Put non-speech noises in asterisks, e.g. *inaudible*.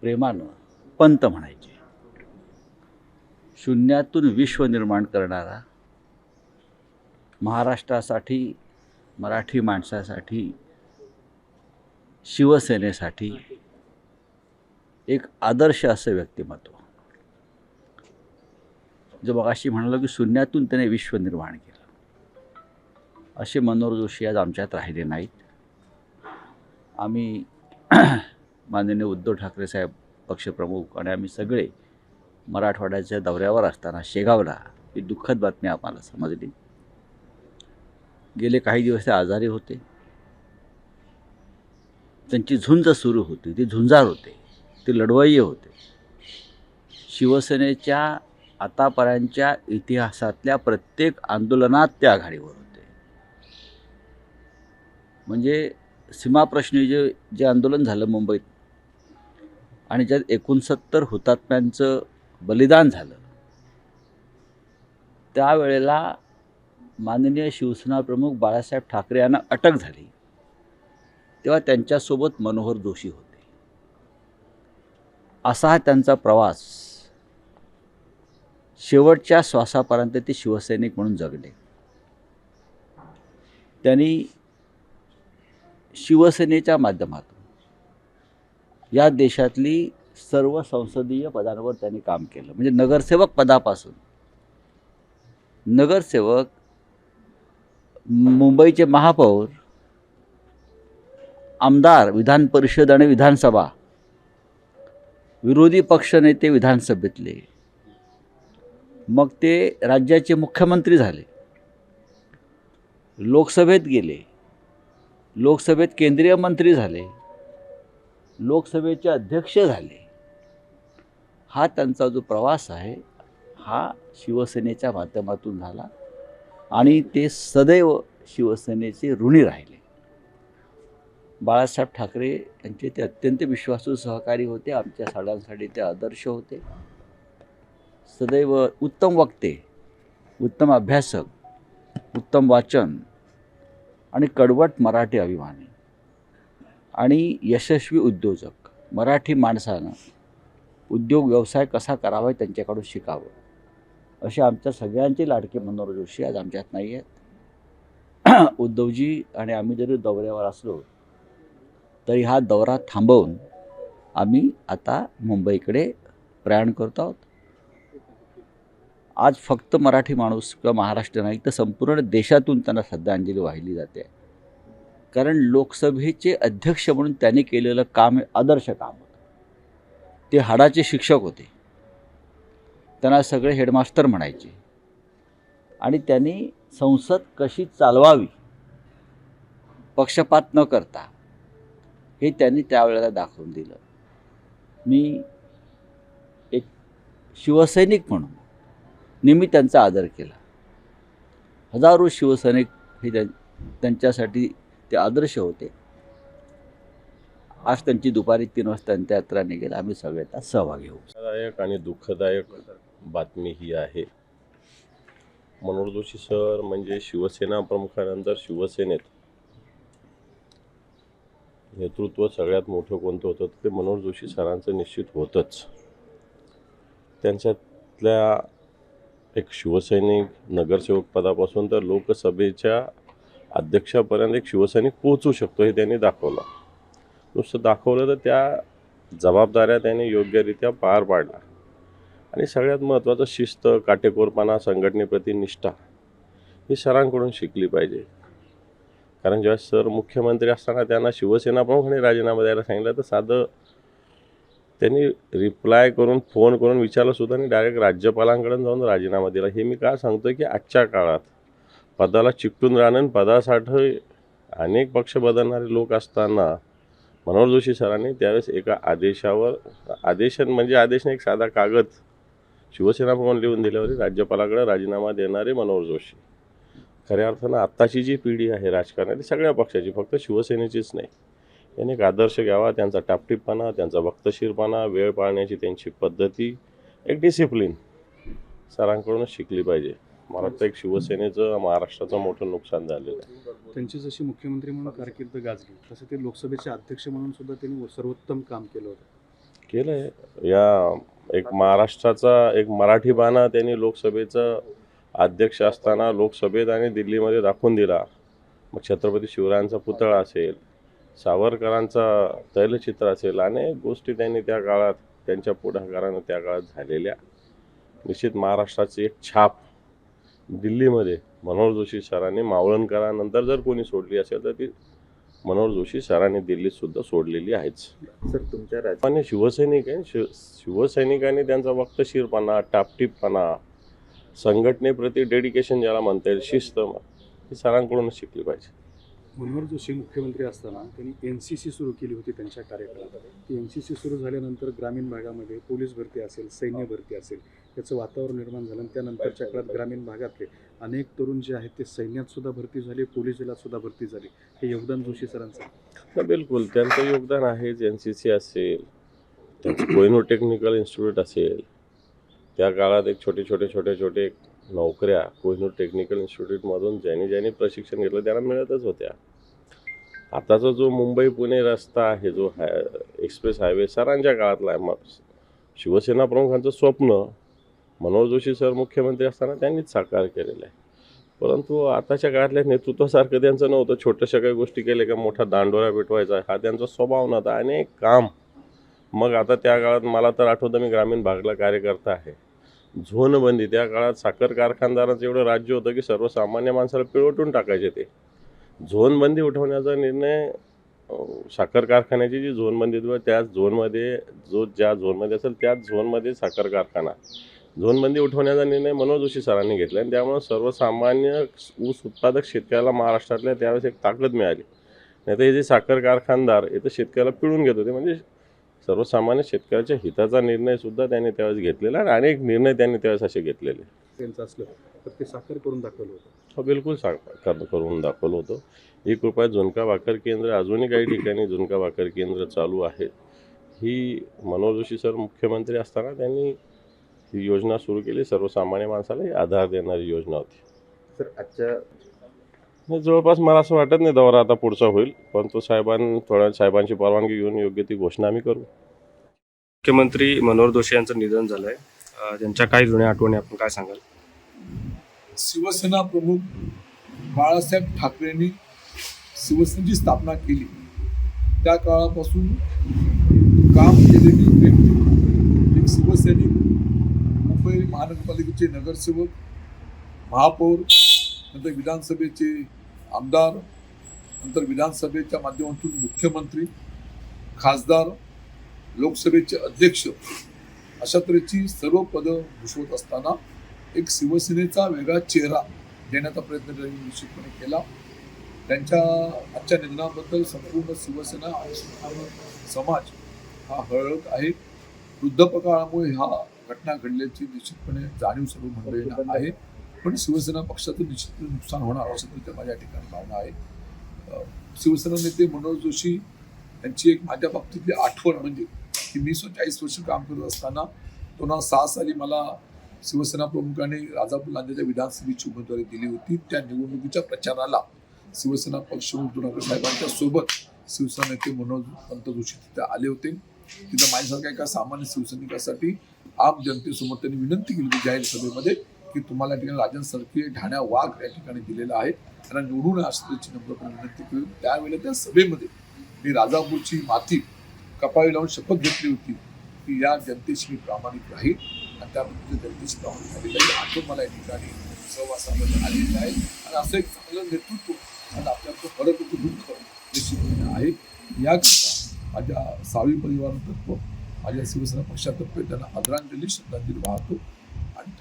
प्रेमानं पंत म्हणायचे. शून्यातून विश्व निर्माण करणारा महाराष्ट्रासाठी मराठी माणसासाठी शिवसेनेसाठी एक आदर्श असं व्यक्तिमत्व. जो मगाशी म्हणालो की शून्यातून त्याने विश्व निर्माण केलं. असे मनोहर जोशी आज आमच्यात राहिले नाहीत. आम्ही माननीय उद्धव ठाकरे साहेब पक्षप्रमुख आणि आम्ही सगळे मराठवाड्याच्या दौऱ्यावर असताना शेगावला ही दुःखद बातमी आम्हाला समजली. गेले काही दिवस ते आजारी होते. त्यांची झुंज सुरू होती. ती झुंजार होते. ते लढवाई होते. शिवसेनेच्या आतापर्यंतच्या इतिहासातल्या प्रत्येक आंदोलनात ते आघाडीवर होते. म्हणजे सीमाप्रश्नी जे जे आंदोलन झालं मुंबईत आणि ज्यात एकोणसत्तर हुतात्म्यांचं बलिदान झालं. त्यावेळेला माननीय शिवसेना प्रमुख बाळासाहेब ठाकरे यांना अटक झाली. तेव्हा त्यांच्यासोबत मनोहर जोशी होते. असा हा त्यांचा प्रवास. शेवटच्या श्वासापर्यंत ते शिवसैनिक म्हणून जगले. त्यांनी शिवसेनेच्या माध्यमातून या देशातली सर्व संसदीय पदांवर त्यांनी काम केलं. म्हणजे नगरसेवक पदापासून. नगरसेवक मुंबईचे महापौर आमदार विधान परिषद आणि विधानसभा विरोधी पक्षनेते विधानसभेतले. मग ते राज्याचे मुख्यमंत्री झाले. लोकसभेत गेले. लोकसभेत केंद्रीय मंत्री झाले. लोकसभेचे अध्यक्ष झाले. हा त्यांचा जो प्रवास आहे हा शिवसेनेच्या माध्यमातून झाला आणि ते सदैव शिवसेनेचे ऋणी राहिले. बाळासाहेब ठाकरे यांचे ते अत्यंत विश्वासू सहकारी होते आमच्या सगळ्यांसाठी ते आदर्श होते. सदैव उत्तम वक्ते उत्तम अभ्यासक उत्तम वाचन आणि कडवट मराठी अभिमानी. आणि यशस्वी उद्योजक मराठी माणसानं उद्योग व्यवसाय कसा करावा त्यांच्याकडून शिकावं असे आमच्या सगळ्यांचे लाडके मनोहर जोशी आज आमच्यात नाही आहेत. *clears throat* उद्धवजी आणि आम्ही जरी दौऱ्यावर असलो तरी हा दौरा थांबवून आम्ही आता मुंबईकडे प्रयाण करत आहोत. आज फक्त मराठी माणूस किंवा महाराष्ट्र नाही तर संपूर्ण देशातून त्यांना श्रद्धांजली वाहिली जाते. कारण लोकसभेचे अध्यक्ष म्हणून त्यांनी केलेलं काम हे आदर्श काम होतं. ते हाडाचे शिक्षक होते. त्यांना सगळे हेडमास्टर म्हणायचे. आणि त्यांनी संसद कशी चालवावी पक्षपात न करता हे त्यांनी त्यावेळेला दाखवून दिलं. मी एक शिवसैनिक म्हणून नेहमी त्यांचा आदर केला. हजारो शिवसैनिक हे त्यांच्यासाठी ते आदर्श होते. आज त्यांची दुपारी तीन वाजता अंत्ययात्रा निघेल. आम्ही सगळे त्यात सहभागी होऊ. सहदायक आणि दुःखदायक बातमी ही आहे. मनोहर जोशी सर म्हणजे शिवसेना प्रमुखानंतर शिवसेनेत नेतृत्व सगळ्यात मोठं कोणतं होतं? तर ते मनोहर जोशी सरांचं निश्चित होतंच. त्यांच्यातल्या एक शिवसैनिक नगरसेवक पदापासून तर लोकसभेच्या अध्यक्षापर्यंत एक शिवसैनिक पोहोचू शकतो हे त्यांनी दाखवलं. नुसतं दाखवलं तर त्या जबाबदाऱ्या त्याने योग्यरित्या पार पाडल्या आणि सगळ्यात महत्त्वाचं शिस्त काटेकोरपणा संघटनेप्रती निष्ठा ही सरांकडून शिकली पाहिजे. कारण जेव्हा सर मुख्यमंत्री असताना त्यांना शिवसेना प्रमुखांनी राजीनामा द्यायला सांगितलं तर साधं त्यांनी रिप्लाय करून फोन करून विचारलं सुद्धा आणि डायरेक्ट राज्यपालांकडून जाऊन राजीनामा दिला. हे मी का सांगतो की आजच्या काळात पदाला चिकटून राहणं आणि पदासाठी अनेक पक्ष बदलणारे लोक असताना मनोहर जोशी सरांनी त्यावेळेस एका आदेशावर आदेश म्हणजे आदेश एक साधा कागद शिवसेना भवन लिहून दिल्यावर राज्यपालाकडे राजीनामा देणारे मनोहर जोशी. खऱ्या अर्थानं आत्ताची जी पिढी आहे राजकारणाची ती सगळ्या पक्षाची फक्त शिवसेनेचीच नाही. याने एक आदर्श घ्यावा त्यांचा टापटीपणा त्यांचा वक्तशीरपणा वेळ पाळण्याची त्यांची पद्धती एक डिसिप्लिन सरांकडूनच शिकली पाहिजे. मला वाटतं एक शिवसेनेचं महाराष्ट्राचं मोठं नुकसान झालेलं आहे. त्यांची जशी मुख्यमंत्री म्हणून कारकीर्द गाजली तसे ते लोकसभेचे अध्यक्ष म्हणून सुद्धा त्यांनी सर्वोत्तम काम केलं होतं. केलं आहे या एक महाराष्ट्राचा एक मराठी बाणा त्यांनी लोकसभेचं अध्यक्ष असताना लोकसभेत आणि दिल्लीमध्ये दाखवून दिला. मग छत्रपती शिवरायांचा पुतळा असेल सावरकरांचा तैलचित्र असेल अनेक गोष्टी त्यांनी त्या काळात त्यांच्या पुढाकारानं त्या काळात झालेल्या. निश्चित महाराष्ट्राची एक छाप दिल्लीमध्ये मनोहर जोशी सरांनी मावळणकरानंतर जर कोणी सोडली असेल तर ती मनोहर जोशी सरांनी दिल्लीत सुद्धा सोडलेली आहेच. सर तुमच्या राज्यात सामान्य शिवसैनिक आहे. शिव शिवसैनिकांनी त्यांचा वक्तशीरपणा टापटीपणा संघटनेप्रती डेडिकेशन ज्याला म्हणता येईल शिस्त ही सरांकडूनच शिकली पाहिजे. मनोहर जोशी मुख्यमंत्री असताना त्यांनी एन सी सी सुरू केली होती त्यांच्या कार्यकाळात. ती एन सी सी सुरू झाल्यानंतर ग्रामीण भागामध्ये पोलीस भरती असेल सैन्य भरती असेल याचं वातावरण निर्माण झालं आणि त्यानंतरच्या काळात ग्रामीण भागातले अनेक तरुण जे आहेत ते सैन्यात सुद्धा भरती झाले पोलीस दलात सुद्धा भरती झाली. हे योगदान जोशी सरांचं बिलकुल. त्यांचं योगदान आहेच एन सी सी असेल त्यांचं टेक्निकल इन्स्टिट्यूट असेल. त्या काळात एक छोटे छोटे छोटे छोटे नोकऱ्या कोहिनूर टेक्निकल इन्स्टिट्यूटमधून ज्यांनी ज्यांनी प्रशिक्षण घेतलं त्यांना मिळतच होत्या. आताचा जो मुंबई पुणे रस्ता आहे जो हाय एक्सप्रेस हायवे सरांच्या काळातला आहे मग शिवसेना प्रमुखांचं स्वप्न मनोहर जोशी सर मुख्यमंत्री असताना त्यांनीच साकार केलेलं आहे. परंतु आताच्या काळातल्या नेतृत्वासारखं त्यांचं नव्हतं. छोट्याशा काही गोष्टी केल्या का मोठा दांडोरा पेटवायचा हा त्यांचा स्वभाव नव्हता. अनेक काम मग आता त्या काळात मला तर आठवतं मी ग्रामीण भागला कार्यकर्ता आहे. झोनबंदी त्या काळात साखर कारखानदारांचं एवढं राज्य होतं की सर्वसामान्य माणसाला पिळवटून टाकायचे ते. झोनबंदी उठवण्याचा निर्णय साखर कारखान्याची जी झोनबंदी त्याच झोनमध्ये जो ज्या झोनमध्ये असेल त्याच झोनमध्ये साखर कारखाना. झोनबंदी उठवण्याचा निर्णय मनोज जोशी सरांनी घेतला आणि त्यामुळे सर्वसामान्य ऊस उत्पादक शेतकऱ्याला महाराष्ट्रातल्या त्यावेळेस एक ताकद मिळाली. नाही तर हे जे साखर कारखानदार हे तर शेतकऱ्याला पिळून घेत होते. म्हणजे सर्वसामान्य शेतकऱ्याच्या हिताचा निर्णय सुद्धा त्यांनी त्यावेळेस घेतलेला आणि अनेक निर्णय त्यांनी त्यावेळेस असे घेतलेले त्यांचं असलं तर ते साकार करून दाखवलं होतं. हो बिलकुल सांग कर- करून दाखवलं होतं. एक रुपयात झुणका भाकर केंद्र अजूनही काही ठिकाणी झुणका भाकर केंद्र चालू आहेत. ही मनोहर जोशी सर मुख्यमंत्री असताना त्यांनी ही योजना सुरू केली. सर्वसामान्य माणसाला आधार देणारी योजना होती. सर आजच्या नाही, जवळपास मला असं वाटत नाही दौरा आता पुढचा होईल पण तो साहेबां थोड्या साहेबांची परवानगी घेऊन योग्य ती घोषणा आम्ही करू. मुख्यमंत्री मनोहर जोशी यांचं निधन झालंय. अं, त्यांच्या काही जुन्या आठवणी आपण काय सांगाल? शिवसेना प्रमुख बाळासाहेब ठाकरेंनी शिवसेनेची स्थापना केली. त्या काळापासून काम केलेली व्यक्ती एक शिवसैनिक मुंबई महानगरपालिकेचे नगरसेवक महापौर नंतर विधानसभेचे आमदार नंतर विधानसभेच्या माध्यमातून मुख्यमंत्री खासदार लोकसभेचे अध्यक्ष अशा तऱ्हेची सर्व पदं भूषवत असताना एक शिवसेनेचा वेगळा चेहरा देण्याचा प्रयत्न त्यांनी निश्चितपणे केला. त्यांच्या आजच्या निधनाबद्दल संपूर्ण शिवसेना आणि समाज हा हळहळत आहे. वृद्धपकाळामुळे हा घटना घडल्याची निश्चितपणे जाणीव सर्व मंडळींना आहे. पण शिवसेना पक्षाचं निश्चितपणे नुकसान होणार असं तरी माझ्या ठिकाणी भावना आहे. शिवसेना नेते मनोहर जोशी यांची एक माझ्या बाबतीतली आठवण म्हणजे की मी स्वतः चाळीस वर्ष काम करत असताना दोन हजार सहा साली मला शिवसेना प्रमुखांनी राजापूर लांजेच्या विधानसभेची उमेदवारी दिली होती. त्या निवडणुकीच्या प्रचाराला शिवसेना पक्ष जुनाकर साहेबांच्या सोबत शिवसेना नेते मनोज पंत जोशी तिथे आले होते. तिथं माझ्यासारख्या एका सामान्य शिवसैनिकासाठी आप जनतेसमोर त्यांनी विनंती केली होती जाहीर सभेमध्ये की तुम्हाला या ठिकाणी राजन सरके ढाण्या वाघ या ठिकाणी दिलेला आहे. त्यांना निवडून असल्याची नम्रपणे विनंती केली त्यावेळेला त्या सभेमध्ये मी राजापूरची माती कपाळी लावून शपथ घेतली होती की या जनतेशी मी प्रामाणिक राहील आणि त्या जनतेशी प्रामाणिक झालेलं आहे. आठवण मला या ठिकाणी सहवासामध्ये आलेली आहे. आणि असं एक चांगलं नेतृत्व आणि आपल्याला परत दुःख निश्चितपणे आहे. याकरता माझ्या सावी परिवारातर्फ माझ्या शिवसेना पक्षातर्फे त्यांना आदरांजली श्रद्धांजली वाहतो. आणि